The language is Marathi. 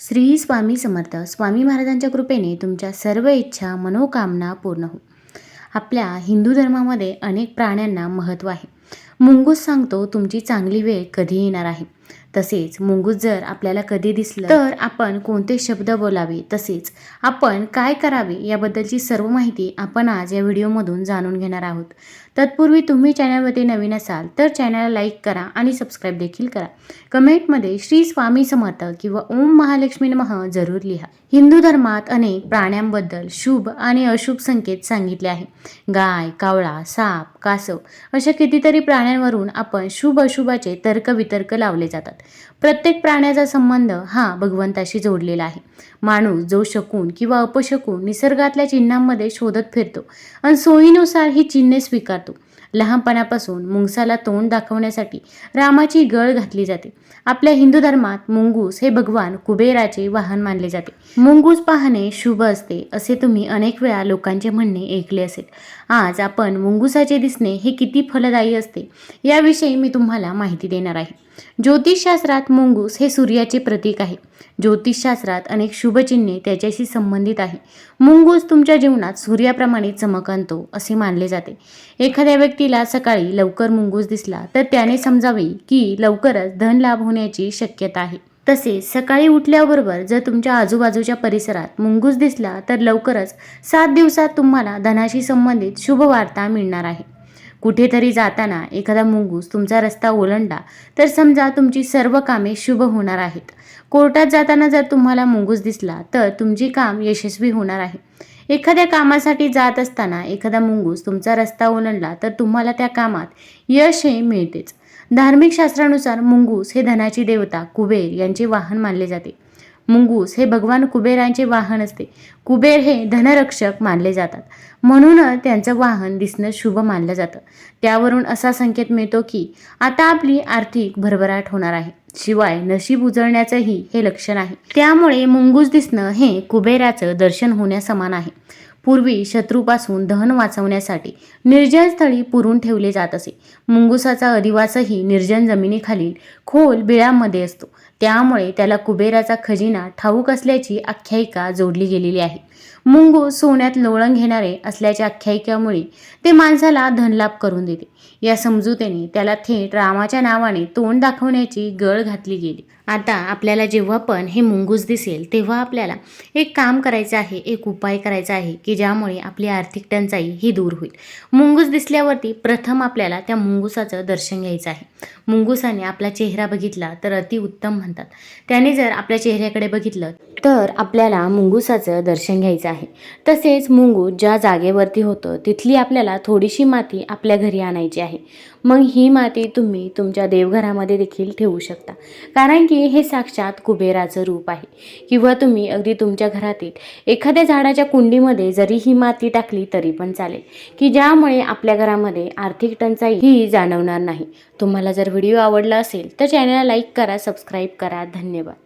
श्री स्वामी समर्थ. स्वामी महाराजांच्या कृपेने तुमच्या सर्व इच्छा मनोकामना पूर्ण हो आपल्या हिंदू धर्मामध्ये अनेक प्राण्यांना महत्त्व आहे. मुंगूस सांगतो तुमची चांगली वेळ कधी येणार आहे? तसेच मुंगूस जर आपल्याला कधी दिसलं तर आपण कोणते शब्द बोलावे? तसेच आपण काय करावे? याबद्दलची सर्व माहिती आपण आज या व्हिडिओमधून जाणून घेणार आहोत. तत्पूर्वी तुम्ही चॅनलवरती नवीन असाल तर चॅनलला लाईक करा आणि सबस्क्राईब देखील करा. कमेंटमध्ये श्री स्वामी समर्थ किंवा ओम महालक्ष्मी नमः जरूर लिहा. हिंदू धर्मात अनेक प्राण्यांबद्दल शुभ आणि अशुभ संकेत सांगितले आहे. गाय कावळा साप कासव अशा कितीतरी प्राण्यांवरून आपण शुभ अशुभाचे तर्कवितर्क लावले जातात. प्रत्येक प्राण्याचा संबंध हा भगवंताशी जोडलेला आहे. माणूस जो शकून किंवा अपशकून निसर्गातल्या चिन्हांमध्ये शोधत फिरतो आणि सोयीनुसार ही चिन्हे स्वीकारतो. लहानपणापासून मुंगसाला तोंड दाखवण्यासाठी रामाची गळ घातली जाते. आपल्या हिंदू धर्मात मुंगूस हे भगवान कुबेराचे वाहन मानले जाते. मुंगूस पाहणे शुभ असते असे तुम्ही अनेक वेळा लोकांचे म्हणणे ऐकले असेल. आज आपण मुंगुसाचे दिसणे हे किती फलदायी असते याविषयी मी तुम्हाला माहिती देणार आहे. ज्योतिषशास्त्रात मुंगूस हे सूर्याचे प्रतीक आहे. ज्योतिषशास्त्रात अनेक शुभचिन्हे त्याच्याशी संबंधित आहे. मुंगूस तुमच्या जीवनात सूर्याप्रमाणे चमक आणतो असे मानले जाते. एखाद्या व्यक्तीला सकाळी लवकर मुंगूस दिसला तर त्याने समजावे की लवकरच धन लाभ होण्याची शक्यता आहे. तसेच सकाळी उठल्याबरोबर जर तुमच्या आजूबाजूच्या परिसरात मुंगूस दिसला तर लवकरच सात दिवसात तुम्हाला धनाशी संबंधित शुभवार्ता मिळणार आहे. कुठेतरी जाताना एखादा मुंगूस तुमचा रस्ता ओलांडला तर समजा तुमची सर्व कामे शुभ होणार आहेत. कोर्टात जाताना जर तुम्हाला मुंगूस दिसला तर तुमची काम यशस्वी होणार आहे. एखाद्या कामासाठी जात असताना एखादा मुंगूस तुमचा रस्ता ओलांडला तर तुम्हाला त्या कामात यश हे मिळतेच. धार्मिक शास्त्रानुसार मुंगूस हे धनाची देवता कुबेर यांचे वाहन मानले जाते. मुंगूस हे भगवान कुबेरांचे वाहन असते. कुबेर हे धनरक्षक मानले जातात. म्हणूनच त्यांचं वाहन दिसणं शुभ मानलं जातं. त्यावरून असा संकेत मिळतो की आता आपली आर्थिक भरभराट होणार आहे. शिवाय नशीब उजळण्याचंही हे लक्षण आहे. त्यामुळे मुंगूस दिसणं हे कुबेराचं दर्शन होण्यासमान आहे. पूर्वी शत्रूपासून धन वाचवण्यासाठी निर्जन स्थळी पुरून ठेवले जात असे. मुंगुसाचा अधिवासही निर्जन जमिनीखालील खोल बिळांमध्ये असतो. त्यामुळे त्याला कुबेराचा खजिना ठाऊक असल्याची आख्यायिका जोडली गेलेली आहे. मुंगू सोन्यात लोळण घेणारे असल्याच्या आख्यायिकेमुळे ते माणसाला धनलाभ करून देते. या समजुतेने त्याला थेट रामाच्या नावाने तोंड दाखवण्याची गळ घातली गेली. आता आपल्याला जेव्हा पण हे मुंगूस दिसेल तेव्हा आपल्याला एक काम करायचं आहे एक उपाय करायचा आहे की ज्यामुळे आपली आर्थिक टंचाई ही दूर होईल. मुंगूस दिसल्यावरती प्रथम आपल्याला त्या मुंगुसाचं दर्शन घ्यायचं आहे. मुंगुसाने आपला चेहरा बघितला तर अतिउत्तम म्हणतात. त्याने जर आपल्या चेहऱ्याकडे बघितलं तर आपल्याला मुंगुसाचं दर्शन घ्यायचं आहे. तसेच मुंगूस ज्या जागेवरती होतं तिथली आपल्याला थोडीशी माती आपल्या घरी आणायची आहे. मग ही माती तुम्ही तुमच्या देवघरामध्ये देखील ठेवू शकता. कारण की हे साक्षात कुबेराचं रूप आहे. किंवा तुम्ही अगदी तुमच्या घरातील एखाद्या झाडाच्या कुंडीमध्ये जरी ही माती टाकली तरी पण चालेल. की ज्यामुळे आपल्या घरामध्ये आर्थिक टंचाई ही जाणवणार नाही. तुम्हाला जर व्हिडिओ आवडला असेल तर चॅनलला लाईक करा सबस्क्राईब करा. धन्यवाद.